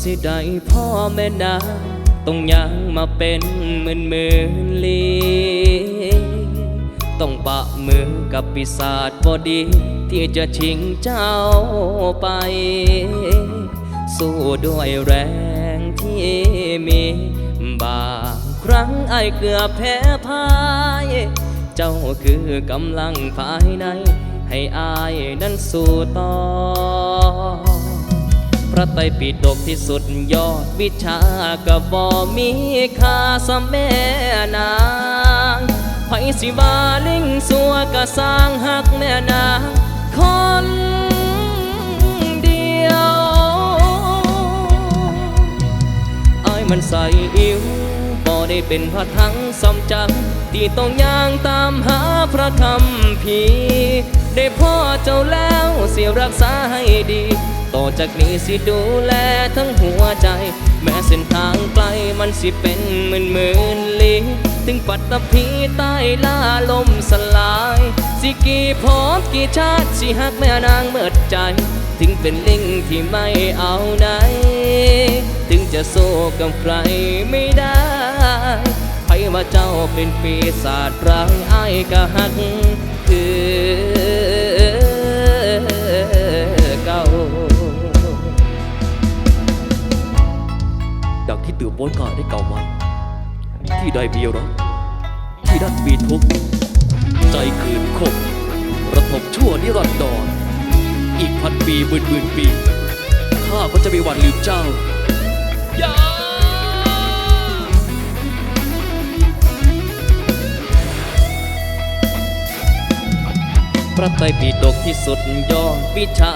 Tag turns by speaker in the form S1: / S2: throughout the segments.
S1: สิได้พ่อแม่
S2: นาต้องยังมาเป็นหมื่นหมื่นลีต้องปะมือกับปีศาจบอดี ที่จะชิงเจ้าไป สู้ด้วยแรงที่มี บางครั้งไอเกือบแพ้พ่าย เจ้าคือกำลังภายใน ให้อายนั้นสู้ต่อ พระไตรปิฎกที่สุดยอดวิชาก็บ่มีค่าสมแม่นางไผสิบาลิงสัวก็สร้างหักแม่นางคนเดียวไอายมันใส่อิวบ่ได้เป็นพระทั้งสมจังที่ต้องย่างตามหาพระคำพี ได้พ่อเจ้าแล้วเสียรักษาให้ดี ต่อจากนี้สิดูแลทั้งหัวใจ แม้เส้นทางไกลมันสิเป็นหมื่นหมื่นลี้ถึงปัตตภีใต้ล่าลมสลาย สิกี่พบกี่ชาติสิหักแม่นางเมิดใจ ถึงเป็นลิงที่ไม่เอาไหน ถึงจะโซ่กับใครไม่ได้ใครว่าเจ้าเป็นปีศาจร้ายไอ้ายก็หักคือ
S3: ดังที่ตื่นโป้นกาได้เก่าไว้ที่ใดมีรักที่นั่นมีทุกข์ใจคืนคมระทมชั่วนิรันดรอีกพันปีหมื่นหมื่นปี ข้าก็จะมีวันลืมเจ้าอย่า
S2: พระไตรปิฎกที่สุดยอดวิชา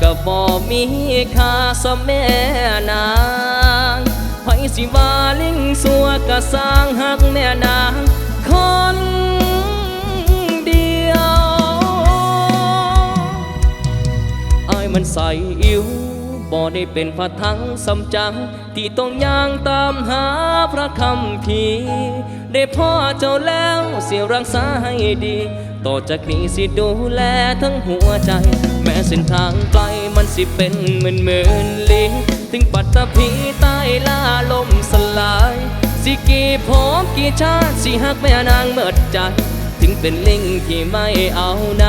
S2: ก็บ่มีค่าสมแม่นา สิบาลิงสัวก็สร้างหักแม่นางคนเดียวอายมันใส่อิวบ่ได้เป็นพระทั้งสำจัง ที่ต้องย่างตามหาพระคำพีได้พ่อเจ้าแล้วเสียรักษาให้ดี ต่อจากนี้สิดูแลทั้งหัวใจ แม้เส้นทางไกลมันสิเป็นหมื่นหมื่นลี้ ถึงปัตตภีใต้ล่าลมสลาย สิกี่พบกี่ชาติสิหักแม่นางเมิดใจถึงเป็นลิงที่ไม่เอาไหน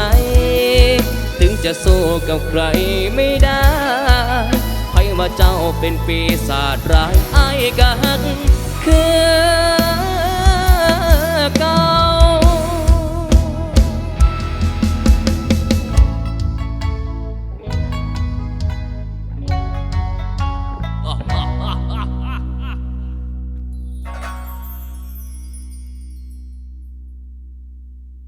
S2: ถึงจะสู้กับใครไม่ได้ให้มาเจ้าเป็นปีศาจร้ายไอ้กักคือกั